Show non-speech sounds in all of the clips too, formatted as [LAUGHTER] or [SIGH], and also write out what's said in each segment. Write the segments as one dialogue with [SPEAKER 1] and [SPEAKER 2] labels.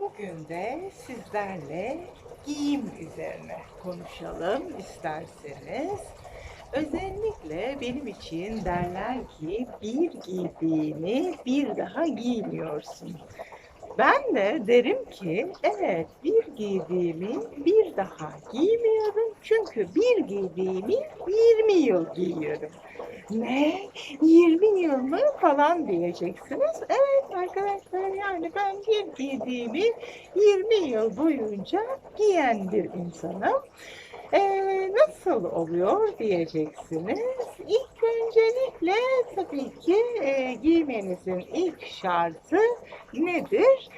[SPEAKER 1] Bugün de sizlerle giyim üzerine konuşalım isterseniz. Özellikle benim için derler ki bir giydiğini bir daha giymiyorsun. Ben de derim ki evet bir giydiğimi bir daha giymiyorum. Çünkü bir giydiğimi 20 yıl giyiyorum. Ne? 20 yıl mı falan diyeceksiniz. Evet arkadaşlar yani ben bir giydiğimi 20 yıl boyunca giyen bir insanım. Ee, nasıl oluyor diyeceksiniz. İlk öncelikle tabii ki e, giymenizin ilk şartı nedir?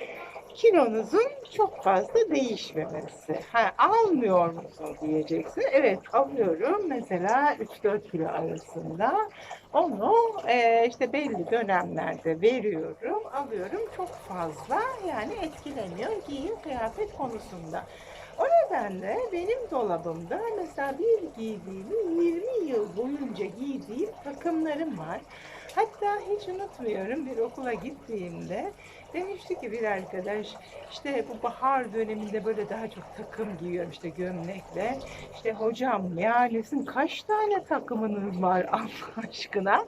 [SPEAKER 1] Kilonuzun çok fazla değişmemesi. Ha, almıyor musun diyeceksin. Evet alıyorum mesela 3-4 kilo arasında. Onu e, işte belli dönemlerde veriyorum, alıyorum çok fazla yani etkilemiyor giyim kıyafet konusunda. O nedenle benim dolabımda mesela bir giydiğimi 20 yıl boyunca giydiğim takımlarım var. Hatta hiç unutmuyorum bir okula gittiğimde demişti ki bir arkadaş işte bu bahar döneminde böyle daha çok takım giyiyorum işte gömlekle. İşte hocam yani kaç tane takımınız var [LAUGHS] Allah aşkına?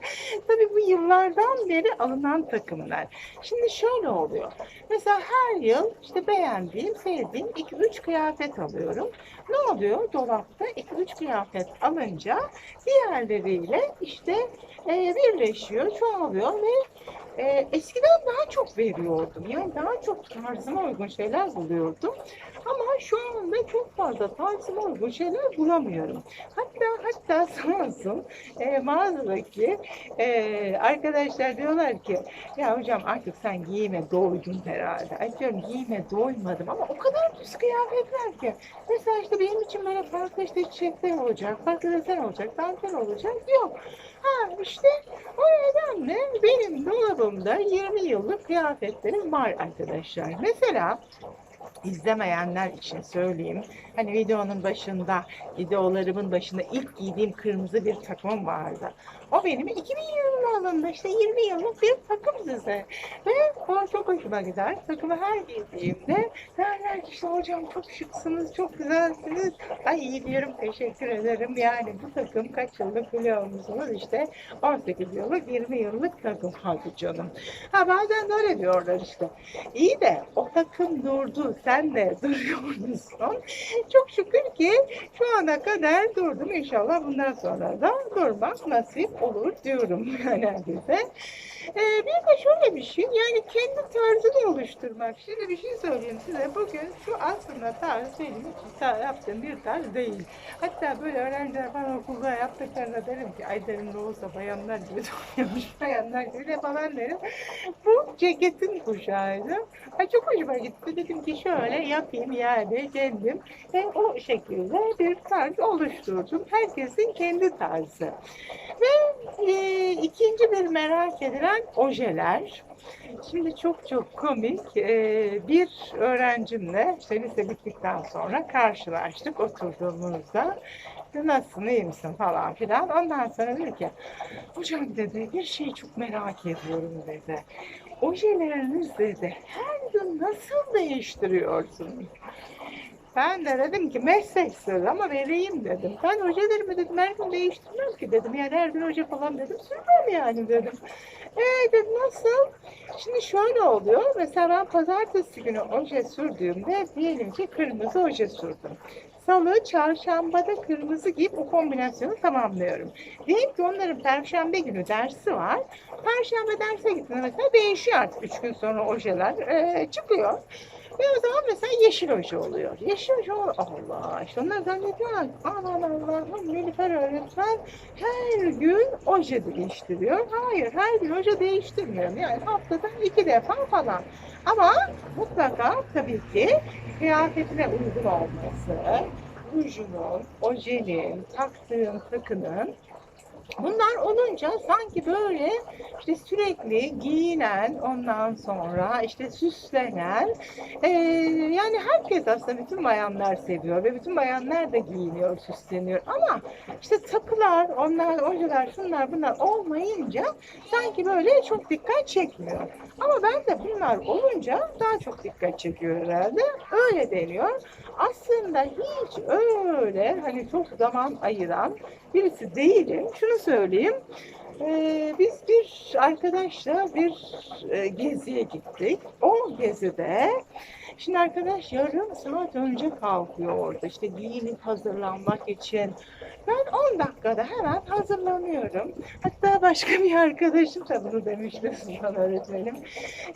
[SPEAKER 1] Tabii bu yıllardan beri alınan takımlar. Şimdi şöyle oluyor. Mesela her yıl işte beğendiğim, sevdiğim 2-3 kıyafet alıyorum. Ne oluyor? Dolapta 2-3 kıyafet alınca diğerleriyle işte birleşiyor, çoğalıyor ve e, eskiden daha çok veriyordum. Yani daha çok tarzıma uygun şeyler buluyordum. Ama şu anda çok fazla tarzıma uygun şeyler bulamıyorum. Hatta hatta [LAUGHS] sağ e, mağazadaki e, arkadaşlar diyorlar ki ya hocam artık sen giyime doydun herhalde. Ay diyorum giyime doymadım ama o kadar düz kıyafetler ki. Mesela işte benim için böyle farklı işte çiçekler olacak, farklı desen olacak, dantel olacak. Yok. Ha işte o nedenle benim dolabımda 20 yıllık kıyafetlerim var arkadaşlar. Mesela izlemeyenler için söyleyeyim. Hani videonun başında, videolarımın başında ilk giydiğim kırmızı bir takımım vardı. O benim 2000 yılında. İşte 20 yıllık bir takım size. Ve o çok hoşuma gider. Takımı her giydiğimde derler ki işte hocam çok şıksınız, çok güzelsiniz. Ay iyi diyorum teşekkür ederim. Yani bu takım kaç yıllık biliyor musunuz? İşte 18 yıllık, 20 yıllık takım. Hadi canım. Ha bazen öyle diyorlar işte. İyi de o takım durdu. Sen de [LAUGHS] duruyorsun. Çok şükür ki şu ana kadar durdum. İnşallah bundan sonra da durmak nasip olur diyorum [LAUGHS] yani. Bir de şöyle bir şey, yani kendi tarzını oluşturmak. Şimdi bir şey söyleyeyim size. Bugün şu aslında tarz benim ta- yaptığım bir tarz değil. Hatta böyle öğrenciler bana okulda yaptıklarına derim ki ay derim ne olsa bayanlar gibi [LAUGHS] duruyormuş, bayanlar gibi falan derim. Bu ceketin kuşağıydı. Ay çok hoşuma gitti. Dedim ki şöyle yapayım yani kendim. Ve o şekilde bir tarz oluşturdum. Herkesin kendi tarzı. Ve e, ikinci bir merak edilen ojeler. Şimdi çok çok komik e, bir öğrencimle işte lise bittikten sonra karşılaştık oturduğumuzda. Nasılsın, iyi misin falan filan. Ondan sonra dedi ki, hocam dedi bir şey çok merak ediyorum dedi. Ojeleriniz dedi her gün nasıl değiştiriyorsunuz? Ben de dedim ki meslek sırrı ama vereyim dedim. Ben hocalarımı dedim her gün değiştirmem ki dedim. Yani her gün hoca falan dedim sürmem yani dedim. Ee dedim nasıl? Şimdi şöyle oluyor. Mesela ben pazartesi günü oje sürdüğümde diyelim ki kırmızı oje sürdüm. Salı, çarşambada kırmızı giyip o kombinasyonu tamamlıyorum. Diyelim ki onların perşembe günü dersi var. Perşembe derse gittiğinde mesela değişiyor artık. Üç gün sonra ojeler ee, çıkıyor. O zaman mesela yeşil oje oluyor. Yeşil oje oluyor. Allah işte onlar zannediyorlar. Aman Allah'ım Nilüfer öğretmen her gün oje değiştiriyor. Hayır her gün oje değiştirmiyorum. Yani haftada iki defa falan. Ama mutlaka tabii ki kıyafetine uygun olması, rujunun, ojenin, taktığın takının Bunlar olunca sanki böyle işte sürekli giyinen, ondan sonra işte süslenen, e, yani herkes aslında bütün bayanlar seviyor ve bütün bayanlar da giyiniyor, süsleniyor. Ama işte takılar, onlar, ojeler, şunlar bunlar olmayınca sanki böyle çok dikkat çekmiyor. Ama ben de bunlar olunca daha çok dikkat çekiyor herhalde. Öyle deniyor. Aslında hiç öyle hani çok zaman ayıran birisi değilim. Şunu söyleyeyim. Ee, biz bir arkadaşla bir e, geziye gittik. O gezide şimdi arkadaş yarım saat önce kalkıyor orada işte giyinip hazırlanmak için. Ben 10 dakikada hemen hazırlanıyorum. Hatta başka bir arkadaşım da bunu demişti [LAUGHS] Suzan öğretmenim.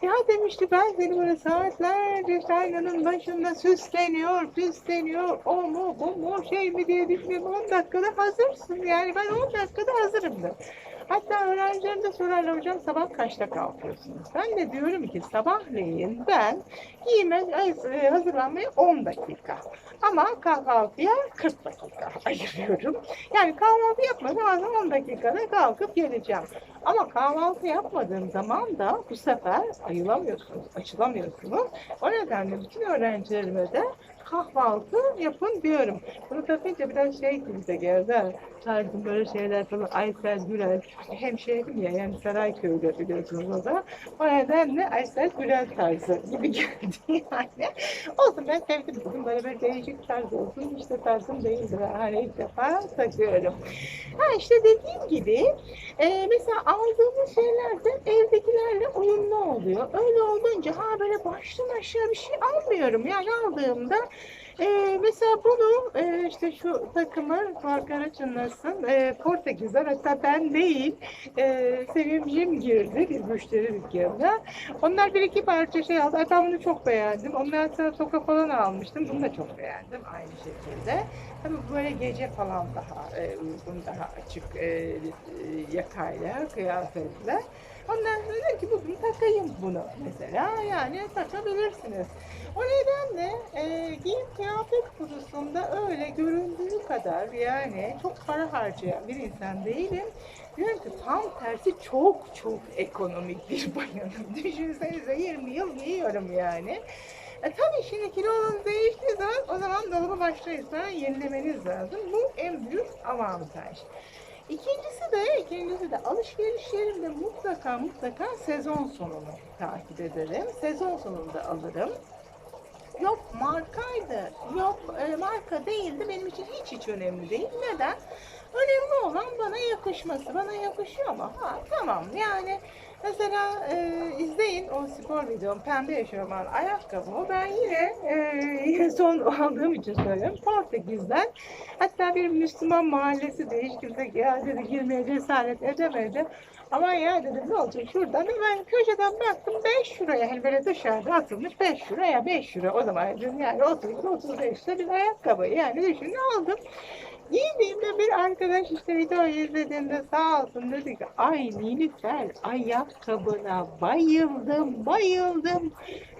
[SPEAKER 1] Ya demişti ben seni böyle saatlerce aynanın başında süsleniyor, süsleniyor, o mu, bu mu, şey mi diye düşünüyorum. 10 dakikada hazırsın yani ben 10 dakikada hazırımdır. Hatta öğrencilerim de sorarlar hocam sabah kaçta kalkıyorsunuz? Ben de diyorum ki sabahleyin ben giyime e, hazırlanmaya 10 dakika. Ama kahvaltıya 40 dakika ayırıyorum. Yani kahvaltı yapmadan az 10 dakikada kalkıp geleceğim. Ama kahvaltı yapmadığım zaman da bu sefer ayılamıyorsunuz, açılamıyorsunuz. O nedenle bütün öğrencilerime de kahvaltı yapın diyorum. Bunu takınca biraz şey gibi de geldi. Tarzım böyle şeyler falan. Aysel Gürel. Hemşehrim ya yani Sarayköy'de biliyorsunuz o da. O nedenle Aysel Gürel tarzı gibi [LAUGHS] geldi yani. Olsun ben sevdim. Bugün böyle bir değişik tarz olsun. İşte tarzım değildir. Hani ilk defa takıyorum. Ha işte dediğim gibi e, mesela aldığımız şeyler de evdekilerle uyumlu oluyor. Öyle olunca ha böyle baştan aşağı bir şey almıyorum. Yani aldığımda e, mesela bunu e, işte şu takımı Fark Araçınlasın e, Portekiz'den hatta ben değil e, Sevimcim girdi bir müşteri dükkanına. Onlar bir iki parça şey aldı. Ben bunu çok beğendim. Ondan sonra toka falan almıştım. Bunu da çok beğendim aynı şekilde. Tabii böyle gece falan daha e, uygun, daha açık e, e, yakayla, kıyafetle. Ondan sonra dedim ki bugün takayım bunu mesela. Yani takabilirsiniz. O nedenle e, giyim kıyafet konusunda öyle göründüğü kadar yani çok para harcayan bir insan değilim. Diyorum ki tam tersi çok çok ekonomik bir bayanım. [LAUGHS] Düşünsenize 20 yıl giyiyorum yani. E tabii şimdi kilonuz değiştiği zaman o zaman dolabı başta itibaren yenilemeniz lazım. Bu en büyük avantaj. İkincisi de, ikincisi de alışverişlerimde mutlaka mutlaka sezon sonunu takip ederim. Sezon sonunda alırım. Yok markaydı, yok e, marka değildi benim için hiç hiç önemli değil. Neden? Önemli olan bana yakışması. Bana yakışıyor mu? Ha tamam yani mesela e, izleyin o spor videom pembe eşofman ayakkabı. Ben yine e, son [LAUGHS] aldığım için söylüyorum. Portekiz'den hatta bir Müslüman mahallesi de hiç kimse ya dedi girmeye cesaret edemedi. Ama ya dedim ne olacak şuradan hemen köşeden baktım 5 liraya hani böyle dışarıda atılmış 5 liraya 5 lira o zaman dedim yani 30 35 lira bir ayakkabı yani düşün aldım. Giydiğimde bir arkadaş işte videoyu izlediğinde sağ olsun dedi ki ay Nilüfer ayakkabına bayıldım bayıldım.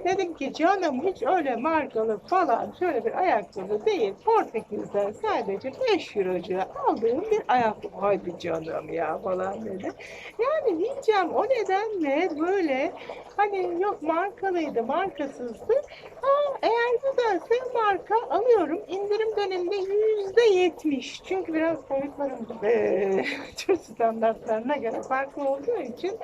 [SPEAKER 1] Dedim ki canım hiç öyle markalı falan şöyle bir ayakkabı değil. Portekiz'den sadece 5 eurocuya aldığım bir ayakkabı. Hadi canım ya falan dedi. Yani diyeceğim o nedenle böyle hani yok markalıydı markasızdı. Ha, eğer güzelse marka alıyorum. İndirim döneminde yüzde yetmiş. Çünkü biraz boyutlarım [LAUGHS] eee Türk standartlarına göre farklı olduğu için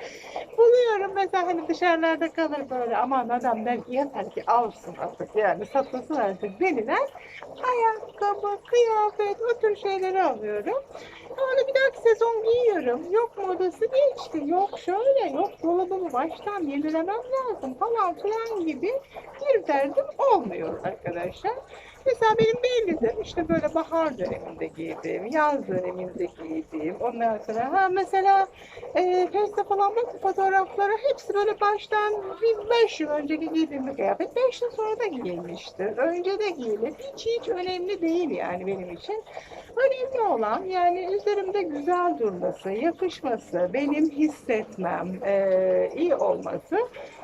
[SPEAKER 1] buluyorum. Mesela hani dışarılarda kalır böyle aman adam ki yeter ki alsın artık yani satmasın artık denilen ayakkabı, kıyafet o tür şeyleri alıyorum. Onu bir dahaki sezon giyiyorum. Yok modası geçti. Yok şöyle. Yok dolabımı baştan yenilemem lazım falan filan gibi bir derdim olmuyor arkadaşlar. Mesela benim bellidir. İşte böyle bahar döneminde giydiğim, yaz döneminde giydiğim. Ondan sonra ha mesela e, Face'te falan bak fotoğraflara hepsi böyle baştan bir 5 yıl önceki giydiğim bir kıyafet. 5 yıl sonra da giyilmiştir. Önce de giyilir. Hiç hiç önemli değil yani benim için. Önemli olan yani üzerimde güzel durması, yakışması, benim hissetmem, e, iyi olması.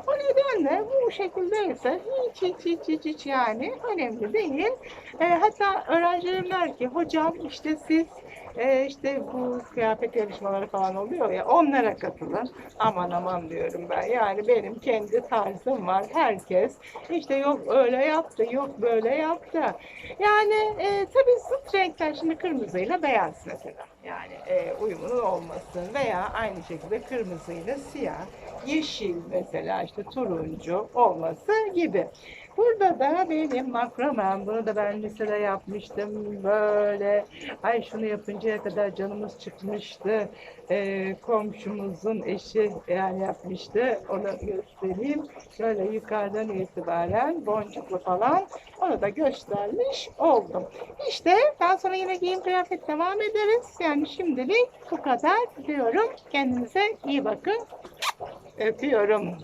[SPEAKER 1] O nedenle bu şekildeyse hiç hiç hiç hiç, hiç yani önemli değil. E, hatta öğrencilerim der ki hocam işte siz e, işte bu kıyafet yarışmaları falan oluyor ya onlara katılın. Aman aman diyorum ben. Yani benim kendi tarzım var. Herkes işte yok öyle yaptı, yok böyle yaptı. Yani e, tabii zıt renkler şimdi kırmızıyla beyaz mesela. Yani e, uyumunun olması veya aynı şekilde kırmızıyla siyah, yeşil mesela işte turuncu olması gibi. Burada da benim makromem, bunu da ben lisede yapmıştım böyle. Ay şunu yapıncaya kadar canımız çıkmıştı. Ee, komşumuzun eşi yani yapmıştı. Onu göstereyim. Şöyle yukarıdan itibaren boncuklu falan onu da göstermiş oldum. İşte daha sonra yine giyim kıyafet devam ederiz. Yani şimdilik bu kadar diyorum. Kendinize iyi bakın. Öpüyorum.